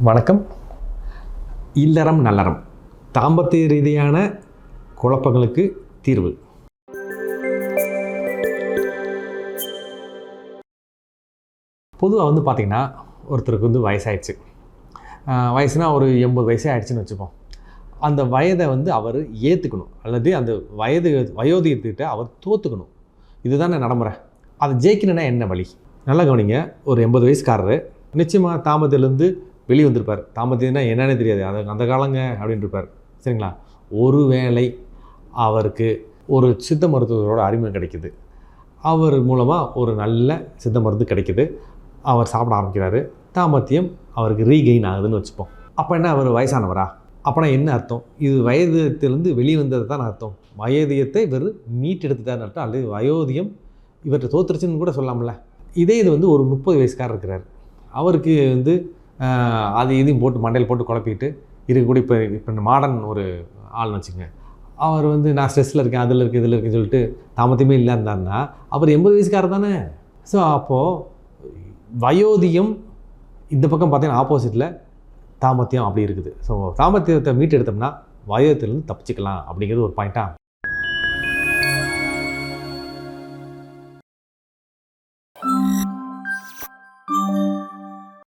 வணக்கம். இல்லறம் நல்லறம். தாம்பத்திய ரீதியான குழப்பங்களுக்கு தீர்வு. பொதுவாக வந்து பார்த்திங்கன்னா ஒருத்தருக்கு வந்து வயசாயிடுச்சு. ஆஹ் வயசுனா ஒரு எண்பது வயசே ஆயிடுச்சுன்னு வச்சுப்போம். அந்த வயதை வந்து அவர் ஏற்றுக்கணும் அல்லது அந்த வயது வயோதிகத்துக்கிட்ட அவர் தோற்றுக்கணும் இதுதானே நடைமுறை. அதை ஜெயிக்கணும்னா என்ன வழி? நல்லா கவனிங்க. ஒரு எண்பது வயசுக்காரரு. நிச்சயமாக தாமத்திலேருந்து வெளியே வந்திருப்பார் தாமத்தியம்னா என்னன்னே தெரியாது. அது அந்த காலங்க அப்படின்னு இருப்பார் சரிங்களா? ஒருவேளை அவருக்கு ஒரு சித்த மருத்துவரோட அறிமுகம் கிடைக்குது. அவர் மூலமாக ஒரு நல்ல சித்த மருந்து கிடைக்குது. அவர் சாப்பிட ஆரம்பிக்கிறாரு. தாமத்தியம் அவருக்கு ரீகெயின் ஆகுதுன்னு வச்சுப்போம். அப்போ என்ன அவர் வயசானவரா? அப்போனா என்ன அர்த்தம்? இது வயதியத்திலிருந்து வெளியே வந்தது தான் அர்த்தம். வயோதியத்தை இவர் மீட்டெடுத்துட்டார்னு அர்த்தம். அல்லது வயோதியம் இவர்கிட்ட தோத்துருச்சுன்னு கூட சொல்லாமல இதே இது வந்து ஒரு முப்பது வயசுக்காரர் இருக்கிறார். அவருக்கு வந்து அது இதையும் போட்டு மண்டையில் போட்டு குழப்பிக்கிட்டு இருக்கக்கூடிய இப்போ இப்போ மாடர்ன் ஒரு ஆள்னு வச்சுங்க அவர் வந்து நான் ஸ்ட்ரெஸ்ஸில் இருக்கேன் அதில் இருக்குது இதில் இருக்குன்னு சொல்லிட்டு தாமத்தியமே இல்லை இருந்தாருன்னா அவர் எண்பது வயசுக்காரர் தானே? ஸோ அப்போது வயோதியம் இந்த பக்கம் பார்த்தீங்கன்னா ஆப்போசிட்டில் தாமத்தியம் அப்படி இருக்குது. ஸோ தாமத்தியத்தை மீட்டு எடுத்தோம்னா வயோதிகத்திலேருந்து தப்பிச்சுக்கலாம் அப்படிங்கிறது ஒரு பாயிண்ட்டாக